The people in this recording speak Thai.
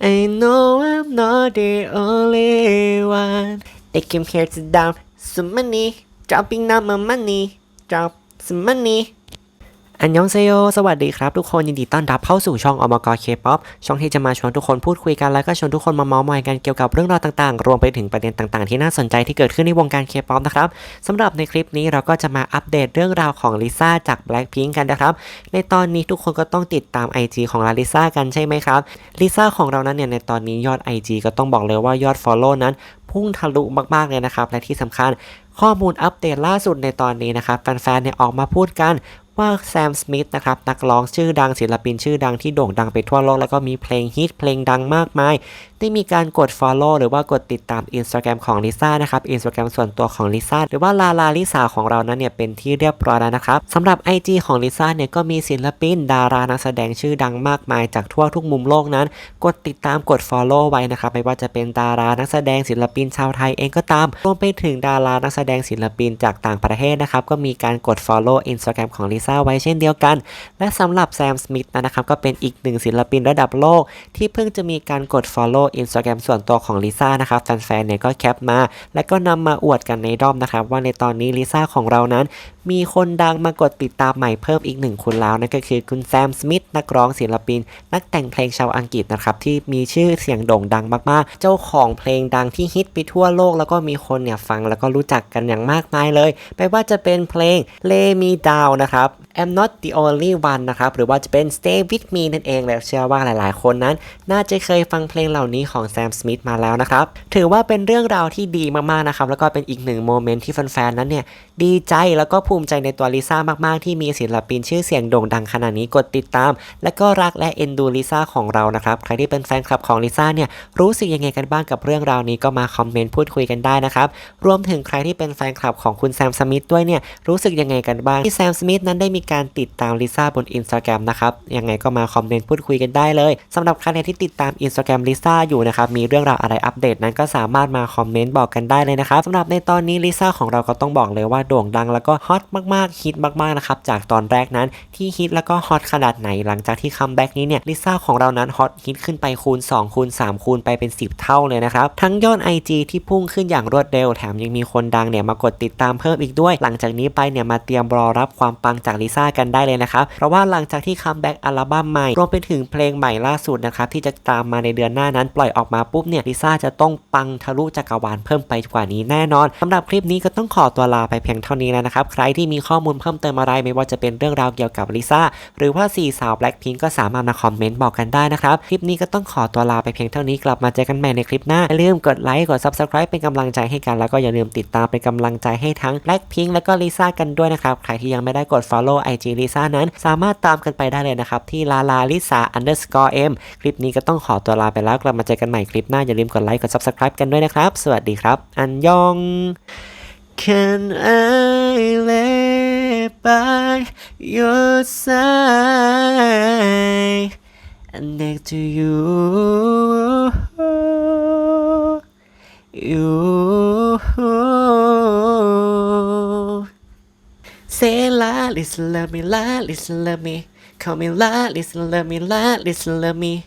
I know I'm not the only one. They came here to down some money. Dropping down my money. Drop some money อันยองเซโย สวัสดีครับทุกคน ยินดีต้อนรับเข้าสู่ช่องอมกเคป๊อปช่องที่จะมาชวนทุกคนพูดคุยกัน แล้วก็ชวนทุกคนมาเมาส์มอยกันเกี่ยวกับเรื่องราวต่างๆ รวมไปถึงประเด็นต่างๆ ที่น่าสนใจที่เกิดขึ้นในวงการเคป๊อปนะครับสำหรับในคลิปนี้เราก็จะมาอัปเดตเรื่องราวของลิซ่าจาก Blackpink กันนะครับ ในตอนนี้ทุกคนก็ต้องติดตาม IG ของลาลิซ่ากันใช่ไหมครับ ลิซ่าของเรานั้นเนี่ยในตอนนี้ยอด IG ก็ต้องบอกเลยว่ายอด Follow นั้นพุ่งทะลุมากๆเลยนะครับและที่สำคัญข้อมูลอัปเดตล่าสุดในตอนนี้นะครับแฟนๆเนี่ยออกมาพูดกัน ว่าแซมสมิธนะครับนักร้องชื่อดังศิลปินชื่อดังที่โด่งดังไปทั่วโลก แล้วก็มีเพลงฮิตเพลงดังมากมาย ได้มีการกด Follow หรือว่ากดติดตาม Instagram ของลิซ่านะครับ Instagram ส่วนตัวของลิซ่าหรือว่าลาลาลิซ่าของเรานั้นเนี่ยเป็นที่เรียบร้อยแล้วนะครับสำหรับ IG ของลิซ่าเนี่ยก็มีศิลปิน ดารานักแสดงชื่อดังมากมาย จากทั่วทุกมุมโลกนั้น กดติดตามกด Follow ไว้นะครับไม่ว่าจะเป็นดารานักแสดงศิลปินชาวไทยเองก็ตามรวมไปถึงดารานักแสดงศิลปินจากต่างประเทศนะครับก็มีการกด Follow Instagram ของลิซ่าไว้เช่นเดียวกัน และสำหรับแซมสมิธนะครับก็เป็นอีกหนึ่งศิลปินระดับโลก ที่เพิ่งจะมีการกด Follow Instagram ส่วนตัวของลิซ่านะครับแฟนๆเนี่ยก็แคปมา และก็นำมาอวดกันในรอบนะครับว่าในตอนนี้ลิซ่าของเรานั้น มีคนดังมากดติดตามใหม่เพิ่มอีกหนึ่งคนแล้วนั่นก็คือคุณแซมสมิธนักร้องศิลปิน นักแต่งเพลงชาวอังกฤษนะครับที่มีชื่อเสียงโด่งดังมากๆ เจ้าของเพลงดังที่ฮิตไปทั่วโลก แล้วก็มีคนเนี่ยฟังแล้วก็รู้จักกันอย่างมากมายเลย ไม่ว่าจะเป็นเพลงเลมีดาวนะครับ I'm not the only one นะครับ หรือว่าจะเป็น Stay with me นั่นเองแล้วเชื่อว่าหลายๆ คนนั้น น่าจะเคยฟังเพลงเหล่านี้ของแซมสมิธมาแล้วนะครับ ถือว่าเป็นเรื่องราวที่ดีมาก ๆ นะครับ แล้วก็เป็นอีกหนึ่งโมเมนต์ที่แฟน ๆ นั้นเนี่ย ดีใจแล้วก็ภูมิใจในตัวลิซ่ามาก ๆ ที่มีศิลปินชื่อเสียงโด่งดังขนาดนี้กดติดตาม และก็รักและเอ็นดูลิซ่าของเรานะครับ ใครที่เป็นแฟนคลับของลิซ่าเนี่ยรู้สึกยังไงกันบ้างกับเรื่องราวนี้ก็มาคอมเมนต์พูดคุยกันได้นะครับรวมถึงใครที่เป็นแฟนคลับของคุณแซมสมิธด้วยเนี่ยรู้สึกยังไงกันบ้างที่แซมสมิธนั้นได้มีการติดตามลิซ่าบน Instagram นะครับ ยังไงก็มาคอมเมนต์พูดคุยกันได้เลยสำหรับใครที่ติดตาม Instagram ลิซ่าอยู่นะครับ มีเรื่องราวอะไรอัปเดตนั้นก็สามารถมาคอมเมนต์บอกกันได้เลยนะครับสำหรับในตอนนี้ลิซ่าของเราก็ต้องบอกเลยว่าโด่งดังแล้วก็ฮอตมากๆฮิตมากๆนะครับจากตอนแรกนั้นที่ฮิตแล้วก็ฮอตขนาดไหนหลังจากที่คัมแบ็กนี้เนี่ยลิซ่าของเรานั้นฮอตฮิตขึ้นไปคูณ 2 คูณ 3 คูณไปเป็น 10 เท่าเลยนะครับทั้งยอด IG ที่พุ่งขึ้นอย่างรวดเร็วแถมยังมีคนดังเนี่ยมากดติดตามเพิ่มอีกด้วย หลังจากนี้ไปเนี่ยมาเตรียมรอรับความปังจากลิซ่ากันได้เลยนะครับ เพราะว่าหลังจากที่คัมแบ็กอัลบั้มใหม่ รวมไปถึงเพลงใหม่ล่าสุดนะครับ ที่จะตามมาในเดือนหน้านั้นปล่อยออกมาปุ๊บเนี่ยลิซ่าจะต้องปังทะลุจักรวาลเพิ่มไปกว่านี้แน่นอนสำหรับคลิปนี้ก็ต้องขอตัวลาไปเพียงเท่านี้แล้วนะครับ ใครที่มีข้อมูลเพิ่มเติมอะไรไม่ว่าจะเป็นเรื่องราวเกี่ยวกับลิซ่าหรือว่าสี่สาว Blackpink ก็สามารถมาคอมเมนต์บอกกันได้นะครับคลิปนี้ก็ต้องขอตัวลาไปเพียงเท่านี้กลับมาเจอกันใหม่ในคลิปหน้าอย่าลืมกดไลค์กด Subscribe เป็นกำลังใจให้กันแล้วก็อย่าลืมติดตามเป็นกำลังใจให้ทั้ง Blackpink แล้วก็ลิซ่ากันด้วยนะครับใครที่ยังไม่ได้กด follow IG ลิซ่านั้น สามารถตามกันไปได้เลยนะครับ ที่ลาลาลิซ่า underscore m คลิปนี้ก็ต้องขอตัวลาไปแล้ว กลับมาเจอกันใหม่คลิปหน้า อย่าลืมกดไลค์กด Subscribe กันด้วยนะครับ สวัสดีครับ อันยอง Can I lay by your side and next to you Say la, listen, love me, la, listen, love me. Call me la, listen, love me, la, listen, love me.